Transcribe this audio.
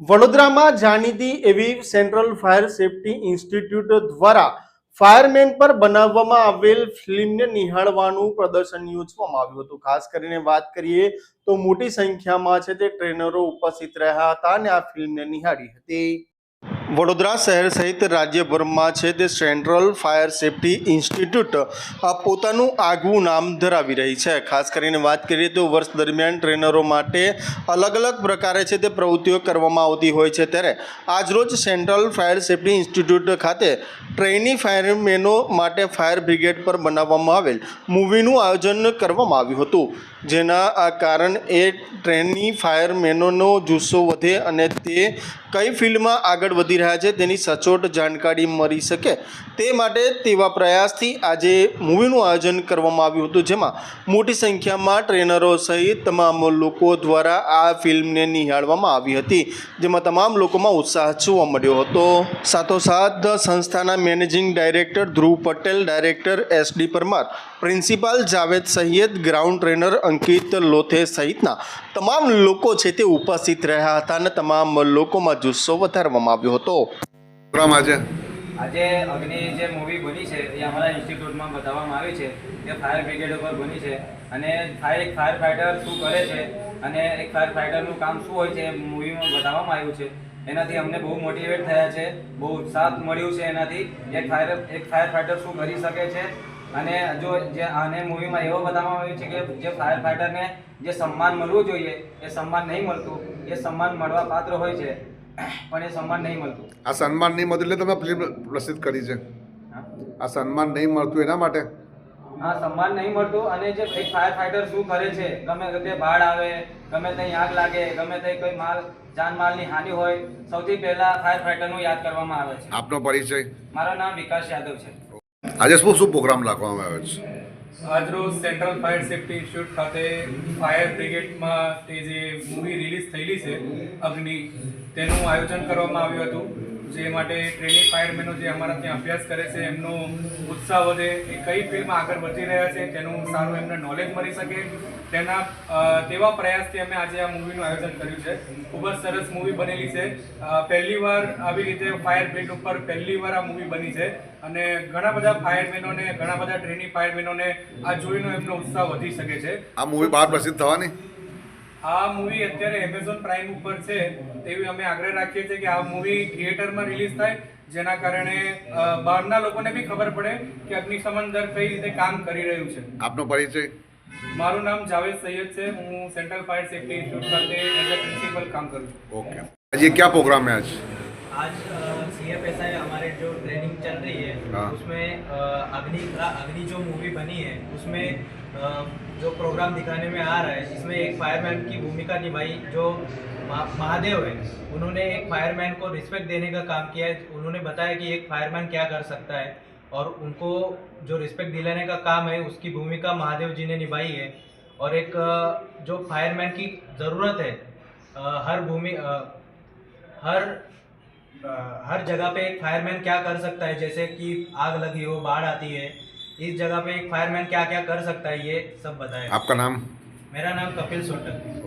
વડોદરામાં જાણીતી એવી સેન્ટ્રલ ફાયર સેફટી ઇન્સ્ટિટ્યૂટ દ્વારા ફાયરમેન પર બનાવવામાં આવેલ ફિલ્મને નિહાળવાનું પ્રદર્શન યોજવામાં આવ્યું હતું. ખાસ કરીને વાત કરીએ તો મોટી સંખ્યામાં છે તે ટ્રેનરો ઉપસ્થિત રહ્યા હતા અને આ ફિલ્મને નિહાળી હતી. વડોદરા શહેર સહિત રાજ્યભરમાં છે તે સેન્ટ્રલ ફાયર સેફટી ઇન્સ્ટિટ્યૂટ આ પોતાનું આગવું નામ ધરાવી રહી છે. ખાસ કરીને વાત કરીએ તો વર્ષ દરમિયાન ટ્રેનરો માટે અલગ અલગ પ્રકારે છે તે પ્રવૃત્તિઓ કરવામાં આવતી હોય છે. ત્યારે આજરોજ સેન્ટ્રલ ફાયર સેફટી ઇન્સ્ટિટ્યૂટ ખાતે ટ્રેની ફાયરમેનો માટે ફાયર બ્રિગેડ પર બનાવવામાં આવેલ મૂવીનું આયોજન કરવામાં આવ્યું હતું. જેના આ કારણ એ ટ્રેનની ફાયરમેનોનો જુસ્સો વધે અને તે કઈ ફિલ્ડમાં આગળ વધી રહ્યા છે તેની સચોટ જાણકારી મળી શકે. તે માટે તેવા પ્રયાસથી આજે મૂવીનું આયોજન કરવામાં આવ્યું હતું, જેમાં મોટી સંખ્યામાં ટ્રેનરો સહિત તમામ લોકો દ્વારા આ ફિલ્મને નિહાળવામાં આવી હતી, જેમાં તમામ લોકોમાં ઉત્સાહ જોવા મળ્યો હતો. સાથોસાથ સંસ્થાના managing director Dhruv Patel, director S D Parmar, principal Javed Sayed, ground trainer Ankit Lothe સહિતના તમામ લોકો છે તે ઉપસ્થિત રહ્યા હતા અને તમામ લોકોમાં જુસ્સો વધારવામાં આવ્યો હતો. આજે. આજે અગ્નિ જે મૂવી બની છે એ અમારા ઇન્સ્ટિટ્યૂટમાં બતાવવામાં આવી છે. એ ફાયર બ્રિગેડ ઉપર બની છે. અને ફાયર એક ફાયર ફાઇટર શું કરે છે અને એક ફાયર ફાઇટરનું કામ શું હોય છે એ મૂવીમાં બતાવવામાં આવ્યું છે. એનાથી અમને બહુ મોટિવેટ થયા છે. બહુ ઉત્સાહ મળ્યું છે એનાથી. એક ફાયર એક ફાયર ફાઇટર શું કરી શકે છે? અને જો જે આને મૂવીમાં એવો બતાવવામાં આવ્યું છે કે જે ફાયર ફાઇટરને જે સન્માન મળવું જોઈએ એ સન્માન નહીં મળતું એ સન્માન મળવા પાત્ર હોય છે પણ એ સન્માન નહીં મળતું. આ સન્માન નહીં મળતું એટલે તમે ફિલ્મ પ્રસિદ્ધ કરી છે. આ સન્માન નહીં મળતું એના માટે? હા સન્માન નહીં મળતું અને જે એક ફાયર ફાઈટર શું કરે છે ગમે તે બાળ આવે ગમે ત્યાં આગ લાગે ગમે તે કોઈ માલ જાનમાલની હાનિ હોય સૌથી પહેલા ફાયર ફાઈટરનું યાદ કરવામાં આવે છે. આપનો પરિચય. મારું નામ વિકાસ યાદવ છે. આજે શું શું પ્રોગ્રામ રાખવામાં આવ્યો છે? આજરોજ સેન્ટ્રલ ફાયર સેફ્ટી ઇન્સ્ટિટ્યૂટ ખાતે ફાયર બ્રિગેડમાં તે જે મૂવી રિલીઝ થયેલી છે, અગ્નિ, તેનું આયોજન કરવામાં આવ્યું હતું. જે માટે ટ્રેનિંગ ફાયરમેનો જે અમારા ત્યાં અભ્યાસ કરે છે, એમનો ઉત્સાહ વધે, એ કઈ ફિલ્ડમાં આગળ વધી રહ્યા છે, તેનું સારું એમને નોલેજ મળી શકે. તેના તેવા પ્રયાસથી અમે આજે આ મૂવીનું આયોજન કર્યું છે. ખૂબ જ સરસ મૂવી બનેલી છે. પહેલી વાર આવી રીતે ફાયર બ્રિગેડ ઉપર પહેલી વાર આ મૂવી બની છે અને ઘણા બધા ફાયરમેનોને ઘણા બધા ટ્રેનિંગ ફાયરમેનોને આ જોઈને એમનો ઉત્સાહ વધી શકે છે. આ મૂવી બહાર પ્રસિદ્ધ થવાની? આ મૂવી અત્યારે એમેઝોન પ્રાઇમ ઉપર છે તેવી અમે આગ્રહ રાખીએ છીએ કે આ મૂવી થિયેટરમાં રિલીઝ થાય જેના કારણે અ, બહારના લોકોને બી ખબર પડે કે અગ્નિશમન દળ કઈ રીતે કામ કરી રહ્યું છે આપનો પરિચય મારું નામ જાવેદ સૈયદ છે હું સેન્ટ્રલ ફાયર સેફ્ટી ઇન્સ્ટિટ્યૂટ ખાતે એઝ અ પ્રિન્સિપલ કામ કરું છું ओके आज ये क्या प्रोग्राम है आज आज सी एफ एस आई हमारे जो ट्रेनिंग चल रही है हाँ। उसमें अ, अग्नि अग्नि जो मूवी बनी है उसमें अ, जो प्रोग्राम दिखाने में आ रहा है इसमें एक फायरमैन की भूमिका निभाई, जो महादेव है, उन्होंने एक फायरमैन को रिस्पेक्ट देने का काम किया है। उन्होंने बताया कि एक फायरमैन क्या कर सकता है और उनको जो रिस्पेक्ट दिलाने का काम है, उसकी भूमिका महादेव जी ने निभाई है। और एक जो फायरमैन की ज़रूरत है हर भूमि हर हर जगह पे एक फायरमैन क्या कर सकता है? जैसे कि आग लगी हो, बाढ़ आती है इस जगह पे एक फायरमैन क्या क्या कर सकता है ये सब बताया आपका नाम मेरा नाम कपिल सोटक है